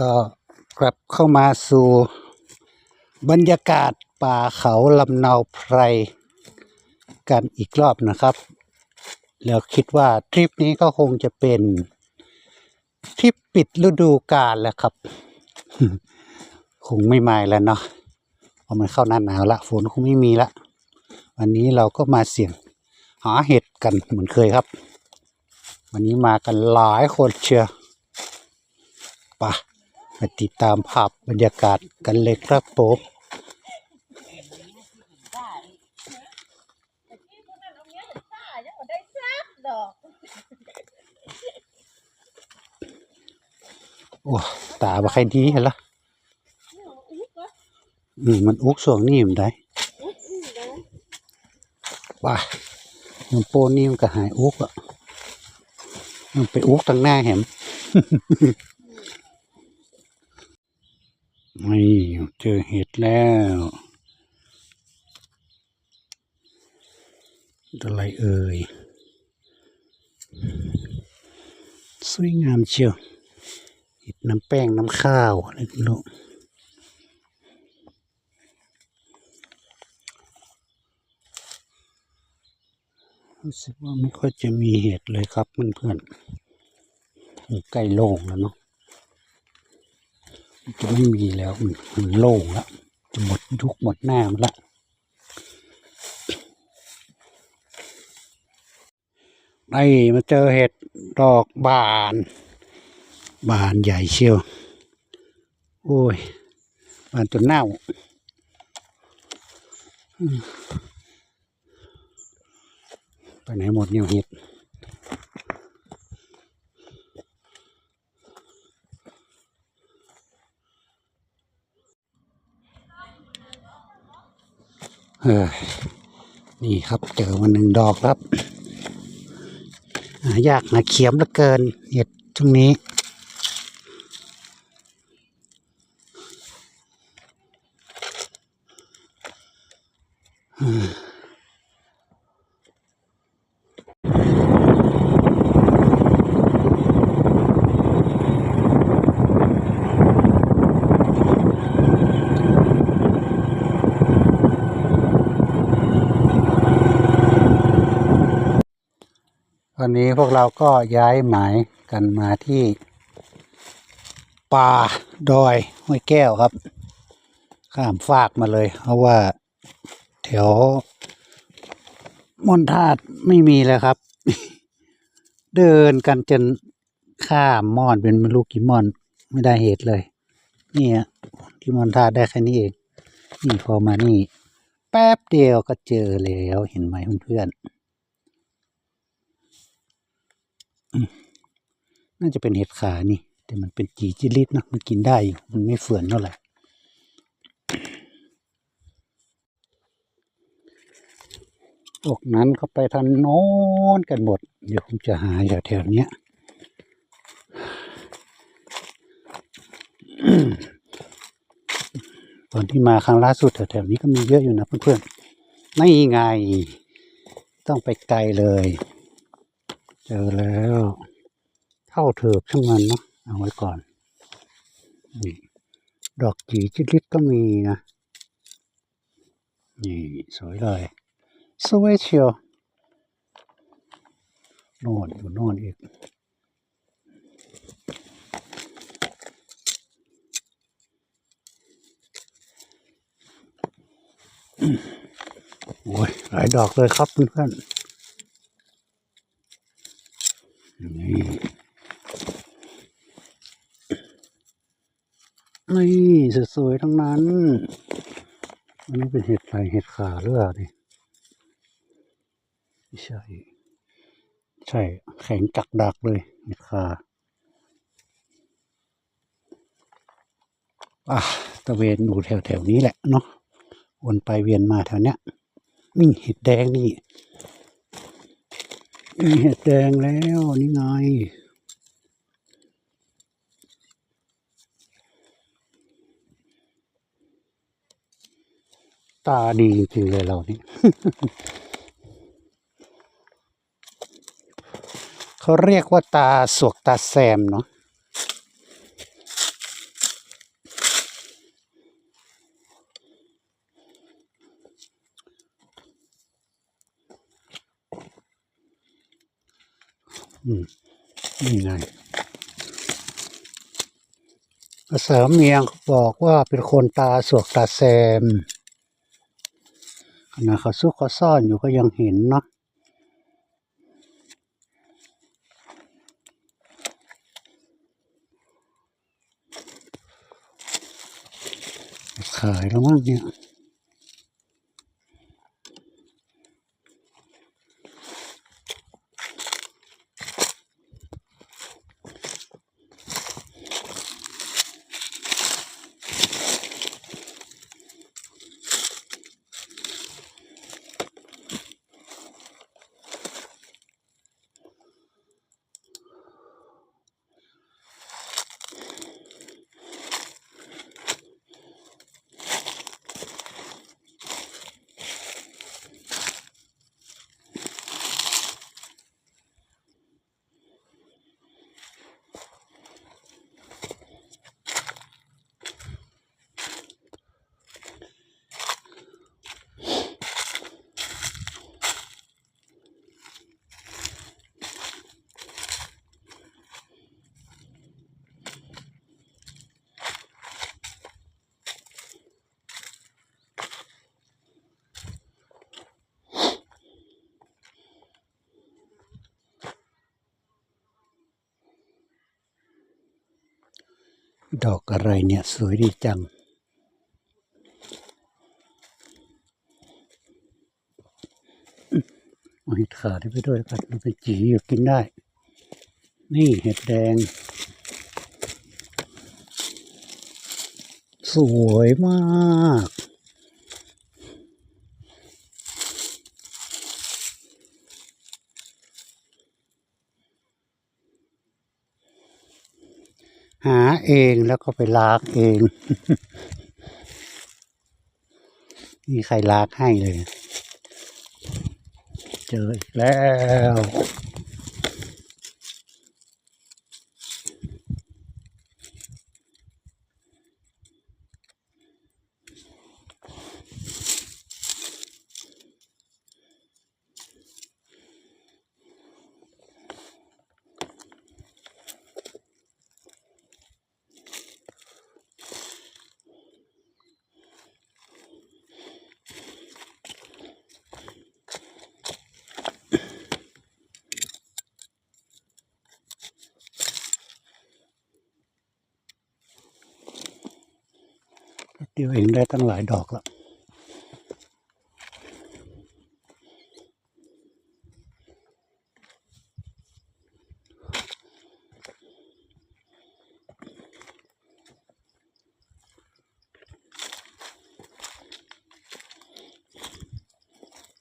ก็กลับเข้ามาสู่บรรยากาศป่าเขาลำเนาไพรกันอีกรอบนะครับ แล้วคิดว่าทริปนี้ก็คงจะเป็นทริปปิดฤดูกาลแล้วครับ คงไม่มาแล้วเนาะเพราะมันเข้าหน้าหนาวละฝนคงไม่มีละวันนี้เราก็มาเสี่ยงหาเห็ดกันเหมือนเคยครับ วันนี้มากันหลายคนเชียวไปะ มาติดตามภาพบรรยากาศกันเลยครับผมโอ้ตาบ่ใครดีเห็นละอืมมันอุกส่วงนี่มันได้ว่ามันโปนี่มันก็หายอุกอะมันไปอุกตั้งหน้าแหม ไม่เจอเห็ดแล้วอะไรเอ่ย สวยงามเชียวเห็ดน้ำแป้งน้ำข้าวอะไรไม่รู้รู้สึกว่าไม่ค่อยจะมีเห็ดเลยครับเพื่อนๆมันใกล้โล่งแล้วเนาะ จะไม่มีแล้วมันโล่งแล้วจะหมดทุกหมดหน้ามันละไอ้มาเจอเห็ดดอกบาน บานใหญ่เชียว โอ้ย บานจนเน่าไปไหนหมดเนี่ยเห็ด เฮ้ยนี่ครับเจอมาหนึ่งดอกครับหายากนะเขียมเหลือเกินเห็ดช่วงนี้ วันนี้พวกเราก็ย้ายหมายกันมาที่ป่าดอยห้วยแก้วครับ ข้ามฟากมาเลย เพราะว่าแถวมอนทาดไม่มีแล้วครับ เดินกันจนข้ามมอนเป็นไม่รู้กี่มอนไม่ได้เหตุเลย นี่ฮะที่มอนทาดได้แค่นี้เอง นี่พอมานี่ แป๊บเดียวก็เจอแล้วเห็นไหมเพื่อนๆ น่าจะเป็นเห็ดขานี่ แต่มันเป็นจีจิลิตนะมันกินได้อยู่มันไม่เฟื่อนเท่าไหร่พวกนั้นเขาไปทางโน้นกันหมด เดี๋ยวผมจะหาอยู่แถวเนี้ยตอนที่มาครั้งล่าสุดแถวๆนี้ก็มีเยอะอยู่นะเพื่อนๆไม่ไง ต้องไปไกลเลย เจอแล้ว เท่าเถิบช่างมันเนาะเอาไว้ก่อนนี่ดอกจีจิลิตก็มีนะ นี่สวยเลย สวยเชียวโน่นอยู่โน่นอีกโอ้ยหลายดอกเลยครับเพื่อนๆนี่ นี่ สวยๆทั้งนั้น อันนี้เป็นเห็ดอะไรเห็ดขาหรือเปล่านี่ไม่ใช่ ใช่ แข็งจักดักเลย เห็ดขาอะตะเวนอยู่แถวๆนี้แหละเนาะ วนไปเวียนมาแถวเนี้ย นี่เห็ดแดงนี่ นี่เห็ดแดงแล้ว นี่ไง ตาดีจริงเลยเรานี่เขาเรียกว่าตาสวกตาแซมเนาะอืมนี่ไงภาษาเมียงบอกว่าเป็นคนตาสวกตาแซม นะเขาซุกเขาซ่อนอยู่ก็ยังเห็นเนาะขายแล้วมั้งเนี่ย ดอกอะไรเนี่ย สวยดีจัง เอาเห็ดขาดไปด้วยกันมันเป็นจีอยู่กินได้ นี่เห็ดแดง สวยมาก หา เองแล้วก็ไปล้างเอง นี่ใครล้างให้เลย เจออีกแล้ว เดียวเองได้ตั้งหลายดอกแล้ว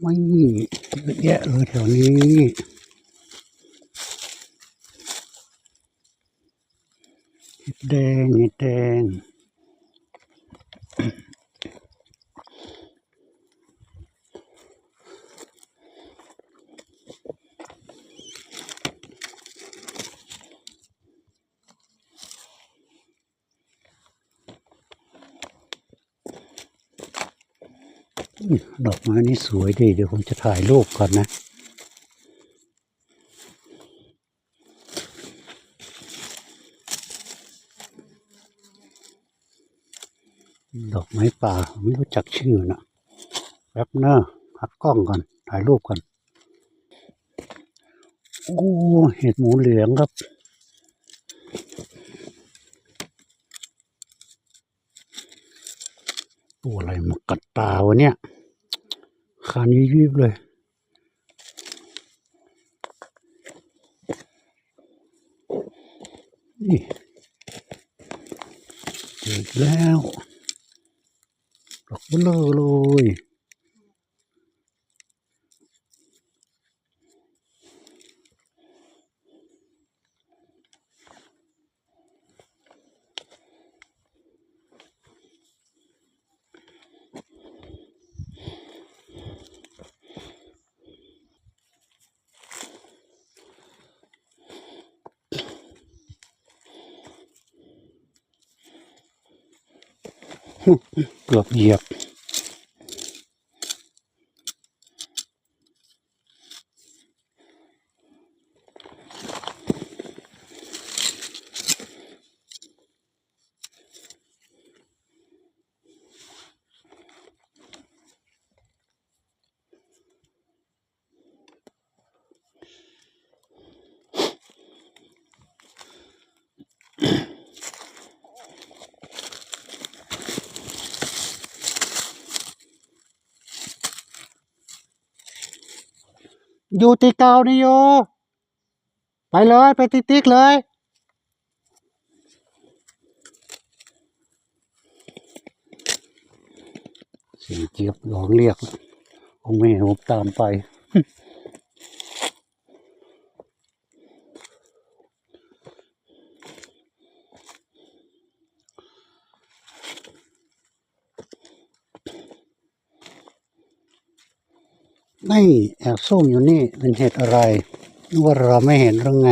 ไม่เยอะแยะเลยแถวนี้เห็ดแดงเห็ดแดง อุ๊ยดอกไม้นี่สวยดีเดี๋ยวผมจะถ่ายรูปก่อนนะดอกไม้ป่าไม่รู้จักชื่อนะแป๊บเนอะพักกล้องก่อน ถ่ายรูปก่อน โอ้เห็ดหมูเหลืองครับ ตัวอะไรมากัดตาวะเนี่ย ขานยิบยิบเลยนี่เจออีกแล้วดอกเบลอเลย เอยู่ตีเก่านี่โยไปเลยไปติ๊กติ๊กเลย เสียงเจี๊ยบร้องเรียกคงไม่ห็นผมตามไป นี่แอบซุ่มอยู่นี่เป็นเหตุอะไรนึกว่าเราไม่เห็นหรือไง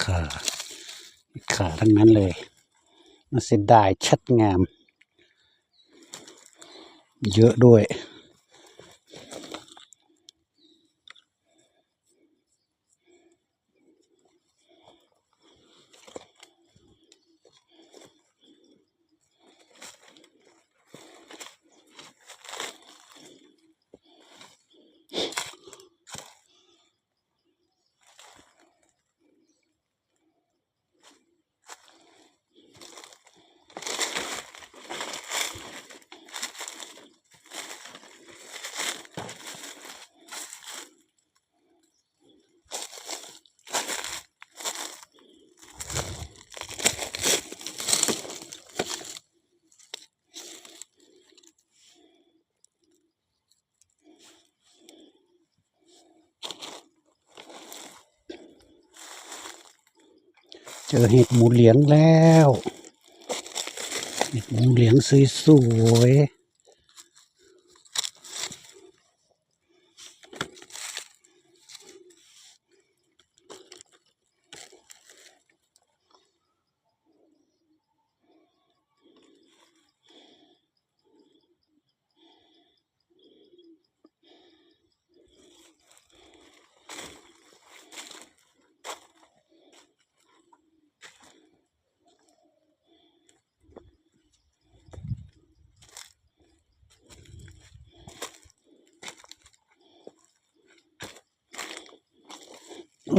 ขาขา ทั้งนั้นเลยมันเสียดายชัดงาม เยอะด้วย อเห็ดหมูเหลียงแล้ว เห็ดหมูเหลียงสวยๆ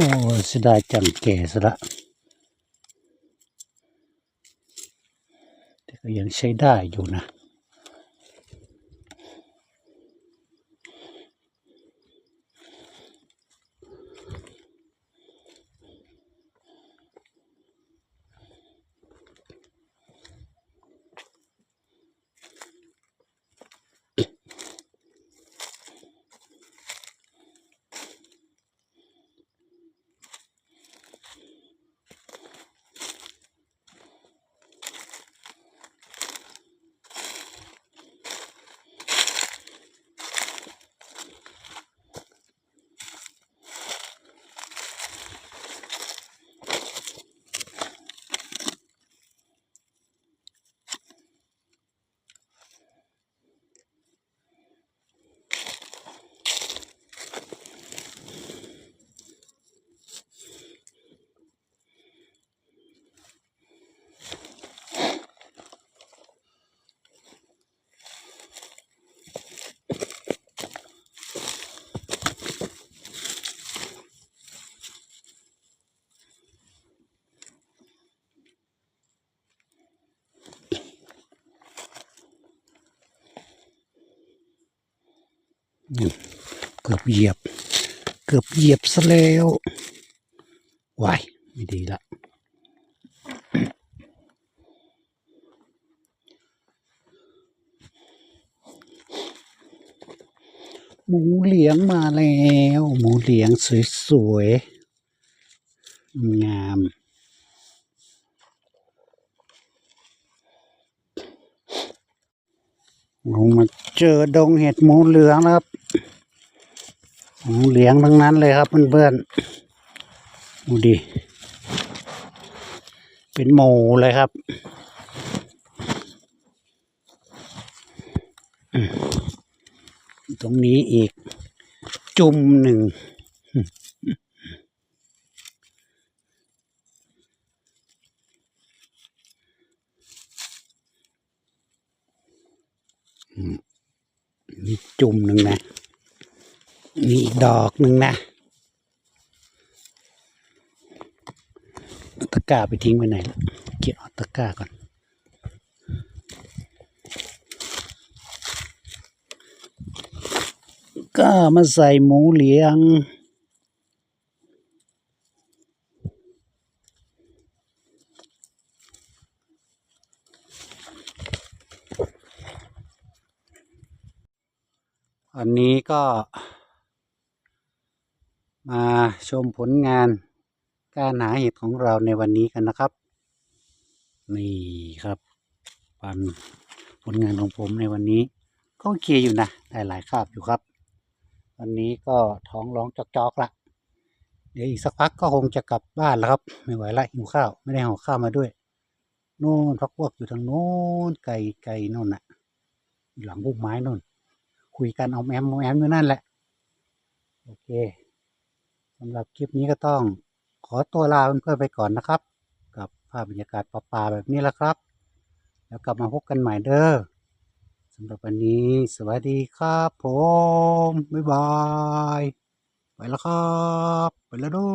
โอ้เสียดายจังแก่ซะละแต่ก็ยังใช้ได้อยู่นะ เกือบเหยียบ เกือบเหยียบซะแล้ววายไม่ดีละหมูเหลียงมาแล้ว หมูเหลียงสวยๆงาม ลงมาเจอดงเห็ดหมูเหลืองนะครับหมูเหลืองทั้งนั้นเลยครับเพื่อนๆดูดิ เป็นหมูเลยครับตรงนี้อีกจุ่มหนึ่ง มีจุ่มหนึ่งนะ มีอีกดอกหนึ่งนะตะกร้าไปทิ้งไว้ไหนล่ะเกี่ยวตะกร้าก่อนก็มาใส่หมูเหลียง อันนี้ก็มาชมผลงานการหาเห็ดของเราในวันนี้กันนะครับ นี่ครับปันผลงานของผมในวันนี้ ก็โอเคอยู่นะได้หลายคาบอยู่ครับ วันนี้ก็ท้องร้องจอกๆละเดี๋ยวอีกสักพักก็คงจะกลับบ้านแล้วครับ ไม่ไหวละหิวข้าวไม่ได้ห่อข้าวมาด้วยโน่นพักพวกอยู่ทางโน้นไกลไกลโน่นน่ะอยู่หลังบุกไม้โน่น คุยกันเอาแอมเอาแอมอยู่นั่นแหละ โอเคสำหรับคลิปนี้ก็ต้องขอตัวลาเพื่อนๆไปก่อนนะครับ กับภาพบรรยากาศป่าๆแบบนี้แหละครับ แล้วกลับมาพบกันใหม่เด้อสำหรับวันนี้ สวัสดีครับผม บ๊ายบาย ไปแล้วครับ ไปแล้วดู